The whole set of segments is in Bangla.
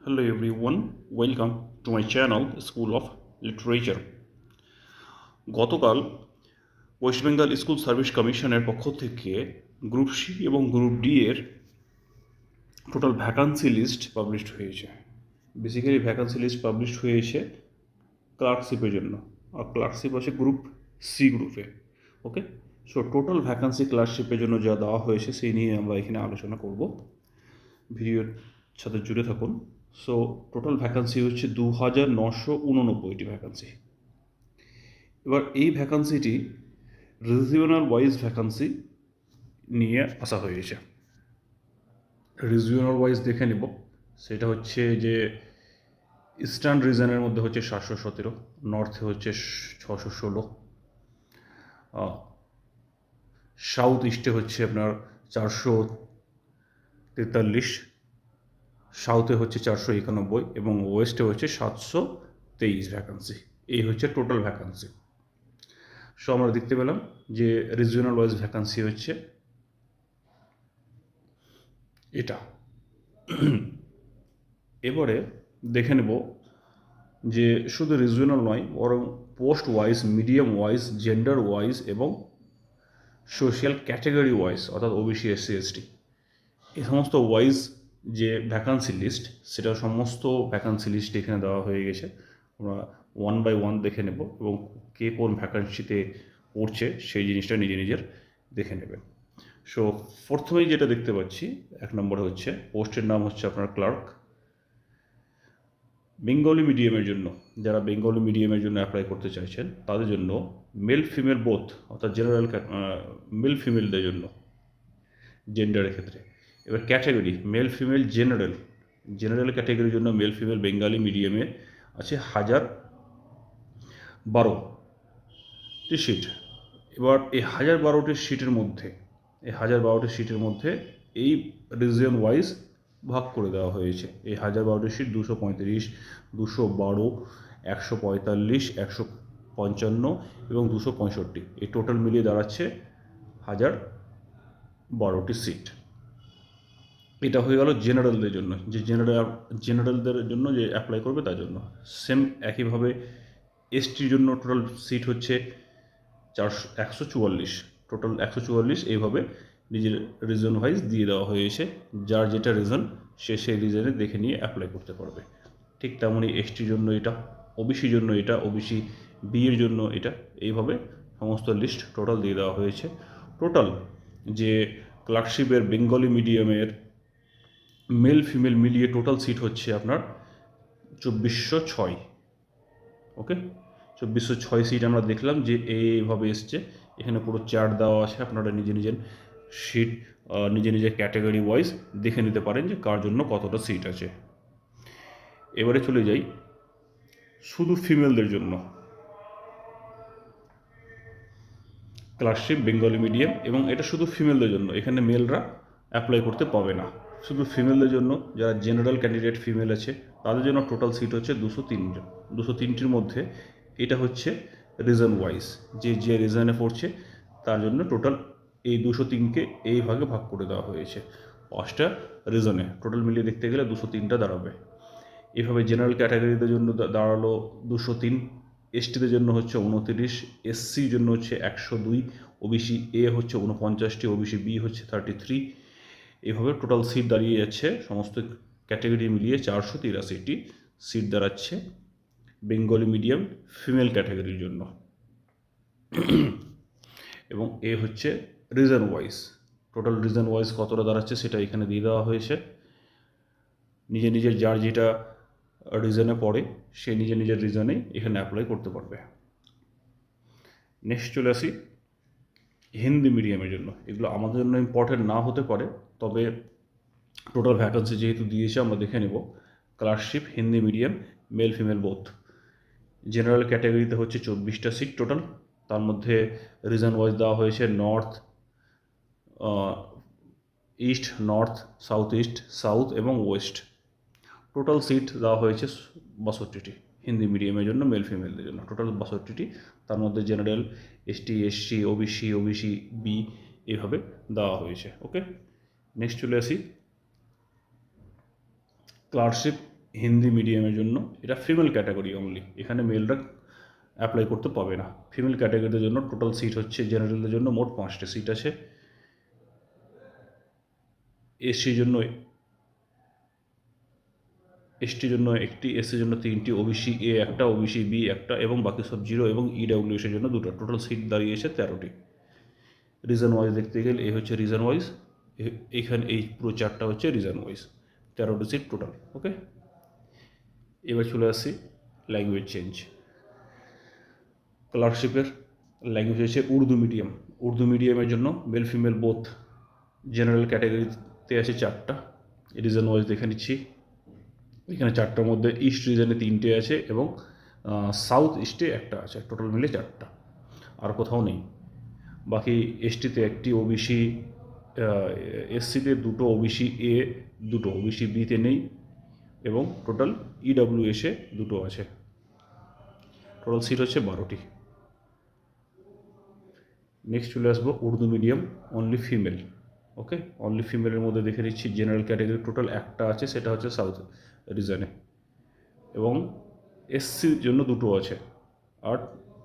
Hello everyone, welcome to my channel School of Literature. গতকাল ওয়েস্ট বেঙ্গল স্কুল সার্ভিস কমিশনের পক্ষ থেকে গ্রুপ সি এবং গ্রুপ ডি এর টোটাল ভ্যাকান্সি লিস্ট পাবলিশড হয়েছে। বেসিক্যালি ভ্যাকান্সি লিস্ট পাবলিশড হয়েছে ক্লার্কশিপের জন্য। আর ক্লার্কশিপ আছে গ্রুপ সি গ্রুপে ওকে সো টোটাল ভ্যাকান্সি ক্লার্কশিপের জন্য যা দেওয়া হয়েছে সেই নিয়ে আমরা এখানে আলোচনা করব। ভিডিওর সাথে জুড়ে থাকুন। সো টোটাল ভ্যাকান্সি হচ্ছে দু হাজার নশো উননব্বইটি ভ্যাকান্সি এবার এই ভ্যাকান্সিটি রিজিওনাল ওয়াইজ ভ্যাকান্সি নিয়ে আসা হয়েছে। রিজিওনাল ওয়াইজ দেখে নেব। সেটা হচ্ছে যে ইস্টার্ন রিজনের মধ্যে হচ্ছে সাতশো সতেরো নর্থে হচ্ছে ছশো ষোলো সাউথ ইস্টে হচ্ছে আপনার চারশো তেতাল্লিশ সাউথে হচ্ছে চারশো একানব্বই এবং ওয়েস্টে হচ্ছে সাতশো তেইশ ভ্যাকান্সি এই হচ্ছে টোটাল ভ্যাকান্সি সো আমরা দেখতে পেলাম যে রিজিওনাল ওয়াইজ ভ্যাকান্সি হচ্ছে এটা। এবারে দেখে নেব যে শুধু রিজিওনাল নয়, বরং post wise medium wise gender wise এবং সোশ্যাল ক্যাটাগরি ওয়াইজ অর্থাৎ ওবিসি এসসি এসটি এই সমস্ত ওয়াইজ যে ভ্যাকান্সি লিস্ট সেটা সমস্ত ভ্যাকান্সি লিস্ট এখানে দেওয়া হয়ে গেছে। আমরা ওয়ান বাই ওয়ান দেখে নেব এবং কে কোন ভ্যাকান্সিতে পড়ছে, সেই জিনিসটা নিজে নিজের দেখে নেবেন সো প্রথমেই যেটা দেখতে পাচ্ছি, এক নম্বরে হচ্ছে পোস্টের নাম হচ্ছে আপনার ক্লার্ক বেঙ্গলি মিডিয়ামের জন্য, যারা বেঙ্গলি মিডিয়ামের জন্য অ্যাপ্লাই করতে চাইছেন, তাদের জন্য মেল ফিমেল বোথ অর্থাৎ জেনারেল মেল ফিমেলদের জন্য জেন্ডারের ক্ষেত্রে। এবার category male female general general ক্যাটাগরির জন্য মেল ফিমেল বেঙ্গালি মিডিয়ামে আছে হাজার বারোটি সিট এবার এই হাজার বারোটি সিটের মধ্যে, এই হাজার বারোটি সিটের মধ্যে এই রিজিয়ন ওয়াইজ ভাগ করে দেওয়া হয়েছে। এই হাজার বারোটি সিট দুশো পঁয়ত্রিশ, দুশো বারো, একশো পঁয়তাল্লিশ, একশো পঞ্চান্ন এবং দুশো পঁয়ষট্টি। এই টোটাল মিলিয়ে দাঁড়াচ্ছে হাজার বারোটি সিট এটা হয়ে গেল জেনারেলদের জন্য, যে জেনারেল, জেনারেলদের জন্য যে অ্যাপ্লাই করবে তার জন্য। সেম একইভাবে এসটির জন্য টোটাল সিট হচ্ছে চারশো, একশো চুয়াল্লিশ। টোটাল একশো চুয়াল্লিশ এইভাবে নিজের রিজন ওয়াইজ দিয়ে দেওয়া হয়েছে যার যেটা রিজন সে সেই রিজনে দেখে নিয়ে অ্যাপ্লাই করতে পারবে। ঠিক তেমনই এসটির জন্য এটা ওবিসির জন্য এটা ওবিসি বিয়ের জন্য এটা, এইভাবে সমস্ত লিস্ট টোটাল দিয়ে দেওয়া হয়েছে। টোটাল যে ক্লার্কশিপের বেঙ্গলি মিডিয়ামের মেল ফিমেল মিলিয়ে টোটাল সিট হচ্ছে আপনার চব্বিশশো ছয়। ওকে চব্বিশশো ছয় সিট আমরা দেখলাম যে এইভাবে এসছে। এখানে পুরো চার্ট দেওয়া আছে, আপনারা নিজে নিজের সিট নিজে নিজের ক্যাটাগরি ওয়াইজ দেখে নিতে পারেন যে কার জন্য কতটা সিট আছে। এবারে চলে যাই শুধু ফিমেলদের জন্য। ক্লাসশিপ বেঙ্গলি মিডিয়াম এবং এটা শুধু ফিমেলদের জন্য। এখানে মেলরা অ্যাপ্লাই করতে পাবে না। শুধু ফিমেলদের জন্য, যারা জেনারেল ক্যান্ডিডেট ফিমেল আছে, তাদের জন্য টোটাল সিট হচ্ছে দুশো তিনজন দুশো তিনটির মধ্যে এটা হচ্ছে রিজন ওয়াইজ যে যে রিজনে পড়ছে, তার জন্য টোটাল এই দুশো তিনকে এই ভাগে ভাগ করে দেওয়া হয়েছে। পাঁচটা রিজনে টোটাল মিলিয়ে দেখতে গেলে দুশো তিনটা দাঁড়াবে। এভাবে জেনারেল ক্যাটাগরিদের জন্য দাঁড়াল দুশো তিন। এসটিদের জন্য হচ্ছে উনতিরিশ। এসসির জন্য হচ্ছে একশো দুই। ওবিসি এ হচ্ছে উনপঞ্চাশটি ওবিসি বি হচ্ছে থার্টি থ্রি এইভাবে টোটাল সিট দাঁড়িয়ে যাচ্ছে, সমস্ত ক্যাটাগরি মিলিয়ে চারশো তিরাশিটি সিট দাঁড়াচ্ছে বেঙ্গলি মিডিয়াম ফিমেল ক্যাটাগরির জন্য। এবং এ হচ্ছে region wise total region wise কতটা দাঁড়াচ্ছে সেটা এখানে দিয়ে দেওয়া হয়েছে। নিজে নিজের যার যেটা রিজনে পড়ে, সে নিজে নিজের রিজনেই এখানে অ্যাপ্লাই করতে পারবে। নেক্সট চলে আসি হিন্দি মিডিয়ামের জন্য। এগুলো আমাদের জন্য ইম্পর্টেন্ট না হতে পারে। তবে টোটাল ভ্যাকান্সি যেহেতু দিয়েছে, আমরা দেখে নেব। Clerkship Hindi medium male female both general ক্যাটাগরিতে হচ্ছে চব্বিশটা সিট টোটাল তার মধ্যে রিজন ওয়াইজ দেওয়া হয়েছে north east north south east south এবং ওয়েস্ট টোটাল সিট দেওয়া হয়েছে বাষট্টিটি। হিন্দি মিডিয়ামের জন্য মেল ফিমেলদের জন্য। টোটাল বাষট্টিটি। তার মধ্যে general ST SC OBC OBC B এইভাবে দেওয়া হয়েছে। ওকে নেক্সট চলে আসি। ক্লার্কশিপ হিন্দি মিডিয়ামের জন্য। এটা ফিমেল ক্যাটাগরি অনলি এখানে মেলরা অ্যাপ্লাই করতে পাবে না। ফিমেল ক্যাটাগরিদের জন্য টোটাল সিট হচ্ছে জেনারেলদের জন্য মোট পাঁচটা সিট আছে। এসসির জন্য এসটির জন্য একটি এসসির জন্য তিনটি ওবিসি এ একটা ওবিসি বি একটা, এবং বাকি সব জিরো এবং ইডাব্লিউএস এর জন্য দুটো। টোটাল সিট দাঁড়িয়েছে তেরোটি। রিজন ওয়াইজ দেখতে গেলে এই হচ্ছে রিজন ওয়াইজ এইখানে এই পুরো চারটা হচ্ছে রিজন ওয়াইজ তেরোটি সিট টোটাল ওকে এবার চলে আসি ল্যাঙ্গুয়েজ চেঞ্জ ক্লার্কশিপের ল্যাঙ্গুয়েজ হচ্ছে উর্দু মিডিয়াম উর্দু মিডিয়ামের জন্য মেল ফিমেল বোথ জেনারেল ক্যাটাগরিতে আছে চারটা। রিজন ওয়াইজ দেখে নিচ্ছি। এখানে চারটার মধ্যে ইস্ট রিজনে তিনটে আছে এবং সাউথ ইস্টে একটা আছে। টোটাল মিলে চারটা। আর কোথাও নেই। বাকি এসটিতে একটি ওবিসি এসসিতে দুটো ওবিসি এ দুটো ওবিসি বিতে নেই এবং টোটাল ইডাব্লিউ এসে দুটো আছে। টোটাল সিট হচ্ছে বারোটি। নেক্সট চলে আসব Urdu medium only female okay only ফিমেলের মধ্যে দেখে নিচ্ছি জেনারেল ক্যাটাগরি টোটাল একটা আছে, সেটা হচ্ছে সাউথ রিজনে এবং এসসির জন্য দুটো আছে আর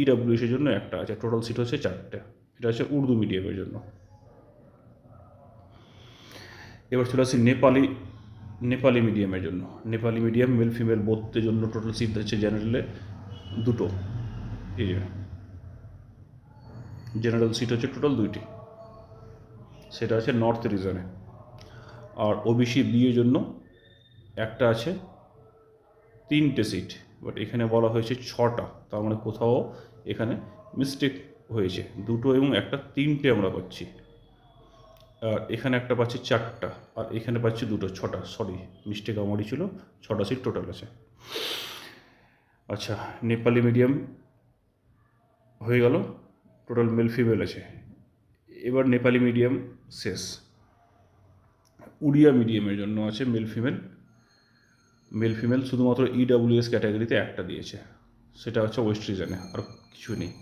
ইডাব্লিউএসের জন্য একটা আছে টোটাল সিট হচ্ছে চারটে। এটা হচ্ছে উর্দু মিডিয়ামের জন্য। এবার চলে আসি নেপালি নেপালি মিডিয়ামের জন্য। নেপালি মিডিয়াম মেল ফিমেল বোধের জন্য টোটাল সিট হচ্ছে জেনারেলে দুটো। এই জেনারেল সিট হচ্ছে টোটাল দুইটি। সেটা আছে নর্থ রিজনে আর ওবিসি বি এর জন্য একটা আছে তিনটে সিট বাট এখানে বলা হয়েছে ছটা। তার মানে কোথাও এখানে মিস্টেক হয়েছে। দুটো এবং একটা তিনটে আমরা পাচ্ছি। আর এখানে একটা পাচ্ছি চারটা, আর এখানে পাচ্ছি দুটো, ছটা সরি মিস্টেক আমারই ছিল, ছটা সিট টোটাল আছে। আচ্ছা নেপালি মিডিয়াম হয়ে গেল টোটাল মেল ফিমেল আছে। এবার নেপালি মিডিয়াম শেষ। উড়িয়া মিডিয়ামের জন্য আছে মেল ফিমেল মেল ফিমেল শুধুমাত্র ইডাব্লিউএস ক্যাটাগরিতে একটা দিয়েছে। সেটা হচ্ছে ওয়েস্ট রিজনে আর কিছু নেই।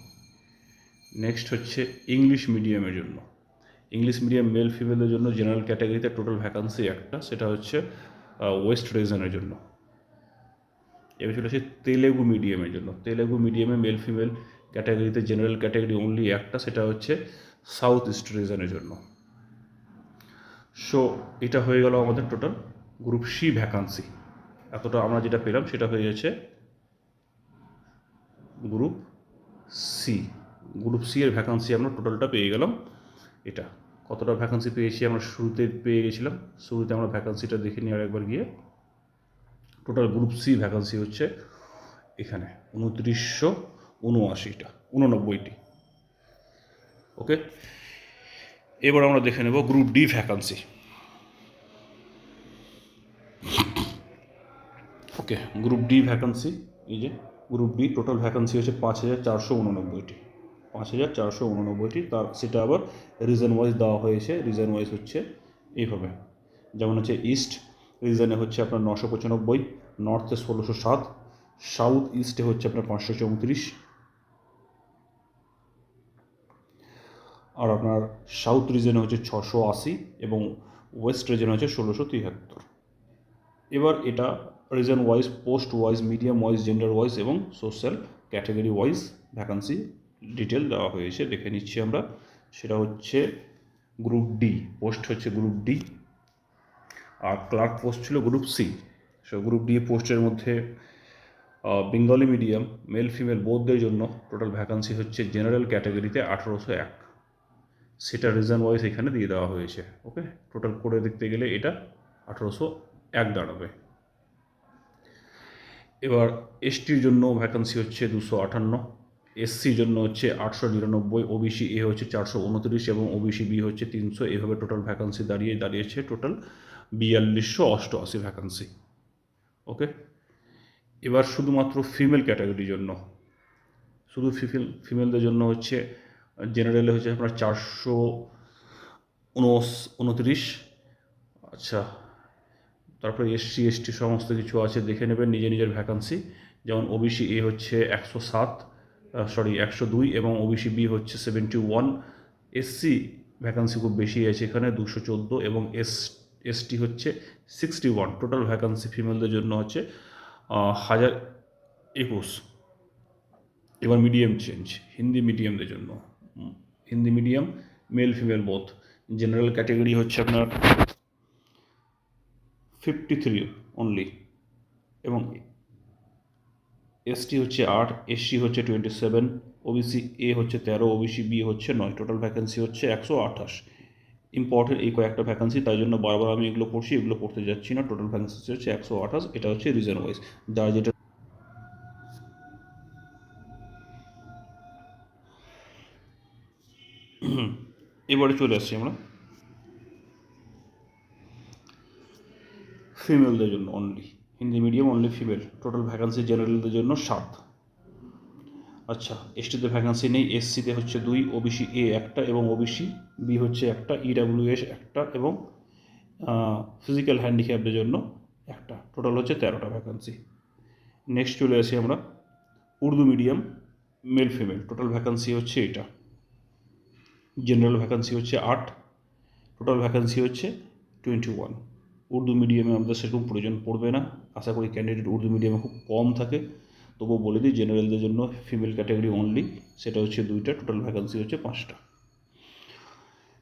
নেক্সট হচ্ছে ইংলিশ মিডিয়ামের জন্য। ইংলিশ মিডিয়াম মেল ফিমেলের জন্য জেনারেল ক্যাটাগরিতে টোটাল ভ্যাকান্সি একটা, সেটা হচ্ছে ওয়েস্ট রিজনের জন্য। এবার চলে আসে তেলেগু মিডিয়ামের জন্য। তেলেগু মিডিয়ামে মেল ফিমেল ক্যাটাগরিতে জেনারেল ক্যাটাগরি অনলি একটা, সেটা হচ্ছে সাউথ ইস্ট রিজনের জন্য। সো এটা হয়ে গেল আমাদের টোটাল গ্রুপ সি ভ্যাকান্সি এতটা আমরা যেটা পেলাম, সেটা হয়ে যাচ্ছে গ্রুপ সি গ্রুপ সি এর ভ্যাকান্সি আমরা টোটালটা পেয়ে গেলাম। এটা। কতটা ভ্যাকান্সি পেয়েছি আমরা শুরুতে পেয়ে গেছিলাম, শুরুতে আমরা ভ্যাকান্সিটা দেখে নিই আর একবার গিয়ে টোটাল গ্রুপ সি ভ্যাকান্সি হচ্ছে এখানে, উনত্রিশশো উনআশিটা, উননব্বইটি। ওকে এবার আমরা দেখে নেব group D vacancy okay group D vacancy এই যে গ্রুপ ডি টোটাল ভ্যাকান্সি হচ্ছে পাঁচ হাজার চারশো উননব্বইটি। পাঁচ হাজার চারশো উননব্বইটি, তার সেটা আবার রিজন ওয়াইজ দেওয়া হয়েছে। রিজন ওয়াইজ হচ্ছে এইভাবে। যেমন হচ্ছে ইস্ট রিজনে হচ্ছে আপনার নশো পঁচানব্বই নর্থে ষোলোশো সাত সাউথ ইস্টে হচ্ছে আপনার পাঁচশো চৌত্রিশ। আর আপনার সাউথ রিজনে হচ্ছে ছশো আশি এবং ওয়েস্ট রিজনে হচ্ছে ষোলোশো তিয়াত্তর এবার এটা region wise post wise medium wise gender wise এবং social category wise vacancy detail দেওয়া হয়েছে, দেখে নিচ্ছি আমরা। সেটা হচ্ছে গ্রুপ ডি পোস্ট হচ্ছে গ্রুপ ডি আর ক্লার্ক পোস্ট ছিল group C so group D পোস্টের মধ্যে বেঙ্গলি মিডিয়াম মেল ফিমেল বোধদের জন্য টোটাল ভ্যাকান্সি হচ্ছে জেনারেল ক্যাটাগরিতে আঠারোশো এক। সেটা রিজন ওয়াইজ এখানে দিয়ে দেওয়া হয়েছে ওকে টোটাল করে দেখতে গেলে এটা আঠারোশো এক দাঁড়াবে। এবার এসটির জন্য ভ্যাকান্সি হচ্ছে দুশো আটান্ন এসসির জন্য হচ্ছে আটশো নিরানব্বই, ওবিসি এ হচ্ছে চারশো উনত্রিশ এবং ওবিসি বি হচ্ছে তিনশো। এভাবে টোটাল ভ্যাকান্সি দাঁড়িয়ে, দাঁড়িয়েছে টোটাল বিয়াল্লিশশো অষ্টআশি ভ্যাকান্সি ওকে এবার শুধুমাত্র ফিমেল ক্যাটাগরির জন্য। শুধু ফিমেল ফিমেলদের জন্য হচ্ছে জেনারেলে হচ্ছে আপনার চারশো উনত্রিশ। আচ্ছা তারপরে এসসি, এসটি সমস্ত কিছু আছে, দেখে নেবেন নিজে নিজের ভ্যাকান্সি যেমন ওবিসি এ হচ্ছে একশো সাত সরি একশো দুই এবং ওবিসি বি হচ্ছে সেভেন্টি ওয়ান এসসি ভ্যাকান্সি খুব বেশি আছে এখানে, দুশো চোদ্দ এবং এস এসটি হচ্ছে সিক্সটি ওয়ান টোটাল ভ্যাকান্সি ফিমেলদের জন্য হচ্ছে হাজার একুশ। এবার মিডিয়াম চেঞ্জ হিন্দি মিডিয়ামদের জন্য। Hindi medium male female both general category হচ্ছে আপনার ফিফটি থ্রি অনলি এবং এসটি হচ্ছে আট এসসি হচ্ছে টোয়েন্টি সেভেন ওবিসি এ হচ্ছে তেরো ওবিসি বি হচ্ছে নয়। টোটাল ভ্যাকেন্সি হচ্ছে একশো আঠাশ। ইম্পর্টেন্ট এই কয়েকটা ভ্যাকেন্সি তাই জন্য বারবার আমি এগুলো পড়ছি, এগুলো পড়তে যাচ্ছি না। টোটাল ভ্যাকেন্সি হচ্ছে একশো আঠাশ, এটা হচ্ছে রিজন ওয়াইজ যার যেটা এবারে চলে আসছি আমরা। ফিমেলদের জন্য only Hindi medium only female total vacancy জেনারেলদের জন্য সাত। আচ্ছা এসটিতে ভ্যাকান্সি নেই। এসসিতে হচ্ছে দুই ওবিসি এ একটা এবং ওবিসি বি হচ্ছে একটা ইডাব্লিউএস একটা এবং ফিজিক্যাল হ্যান্ডিক্যাপদের জন্য একটা। টোটাল হচ্ছে তেরোটা ভ্যাকান্সি নেক্সট চলে আসি আমরা। Urdu medium male female total vacancy হচ্ছে এটা। জেনারেল ভ্যাকান্সি হচ্ছে আট। টোটাল ভ্যাকান্সি হচ্ছে টোয়েন্টি ওয়ান উর্দু মিডিয়ামে আমাদের সেরকম প্রয়োজন পড়বে না। আশা করি ক্যান্ডিডেট উর্দু মিডিয়ামে খুব কম থাকে। তবুও বলে দিই জেনারেলদের জন্য ফিমেল ক্যাটাগরি অনলি সেটা হচ্ছে দুইটা টোটাল ভ্যাকান্সি হচ্ছে পাঁচটা।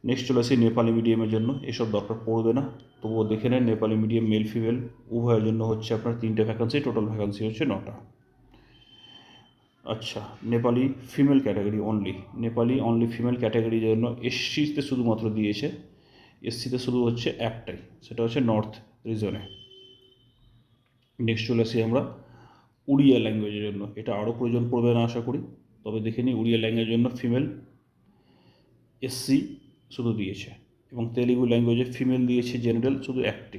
নেক্সট চলে আসি নেপালি মিডিয়ামের জন্য, এসব দরকার পড়বে না। তবুও দেখে নেন, নেপালি মিডিয়াম মেল ফিমেল উভয়ের জন্য হচ্ছে আপনার তিনটে ভ্যাকান্সি টোটাল ভ্যাকান্সি হচ্ছে নটা। আচ্ছা Nepali female category only Nepali only female ক্যাটাগরির জন্য এসসিতে শুধুমাত্র দিয়েছে। এসসিতে শুধু হচ্ছে একটাই, সেটা হচ্ছে নর্থ রিজনে নেক্সট চলে আসি আমরা উড়িয়া ল্যাঙ্গুয়েজের জন্য। এটা আরও প্রয়োজন পড়বে না, আশা করি। তবে দেখে নিই উড়িয়া ল্যাঙ্গুয়েজের জন্য ফিমেল এসসি শুধু দিয়েছে এবং তেলেগু ল্যাঙ্গুয়েজে ফিমেল দিয়েছে জেনারেল শুধু একটি।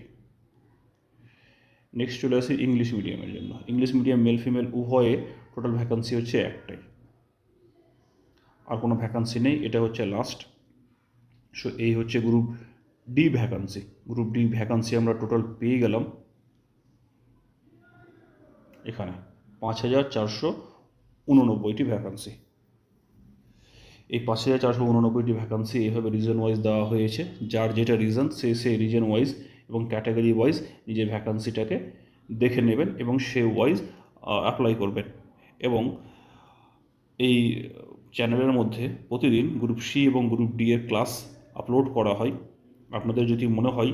নেক্সট চলে আসি ইংলিশ মিডিয়ামের জন্য। ইংলিশ মিডিয়াম মেল ফিমেল উভয়ে টোটাল ভ্যাকান্সি হচ্ছে একটাই। আর কোনো ভ্যাকান্সি নেই, এটা হচ্ছে লাস্ট সো এই হচ্ছে group D vacancy group D vacancy আমরা টোটাল পেয়ে গেলাম। এখানে পাঁচ হাজার চারশো উননব্বইটি ভ্যাকান্সি এই পাঁচ হাজার চারশো উননব্বইটি ভ্যাকান্সি এইভাবে রিজন ওয়াইজ দেওয়া হয়েছে। যার যেটা রিজন সে সেই রিজন ওয়াইজ এবং ক্যাটাগরি ওয়াইজ নিজের ভ্যাকান্সিটাকে দেখে নেবেন এবং সে ওয়াইজ অ্যাপ্লাই করবেন। এবং এই চ্যানেলের মধ্যে প্রতিদিন গ্রুপ সি এবং গ্রুপ ডি এর ক্লাস আপলোড করা হয়। আপনাদের যদি মনে হয়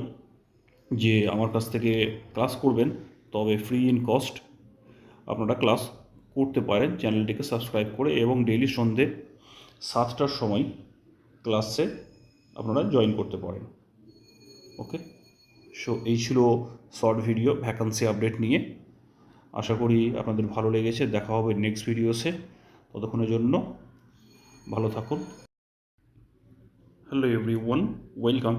যে আমার কাছ থেকে ক্লাস করবেন, তবে ফ্রি ইন কস্ট আপনারা ক্লাস করতে পারেন। চ্যানেলটিকে সাবস্ক্রাইব করে এবং ডেইলি সন্ধে সাতটার সময় ক্লাসে আপনারা জয়েন করতে পারেন। ওকে সো এই ছিল শর্ট ভিডিও ভ্যাকান্সি আপডেট নিয়ে। আশা করি আপনাদের ভালো লেগেছে। দেখা হবে নেক্সট ভিডিওসে ততক্ষণের জন্য ভালো থাকুন। Hello every one welcome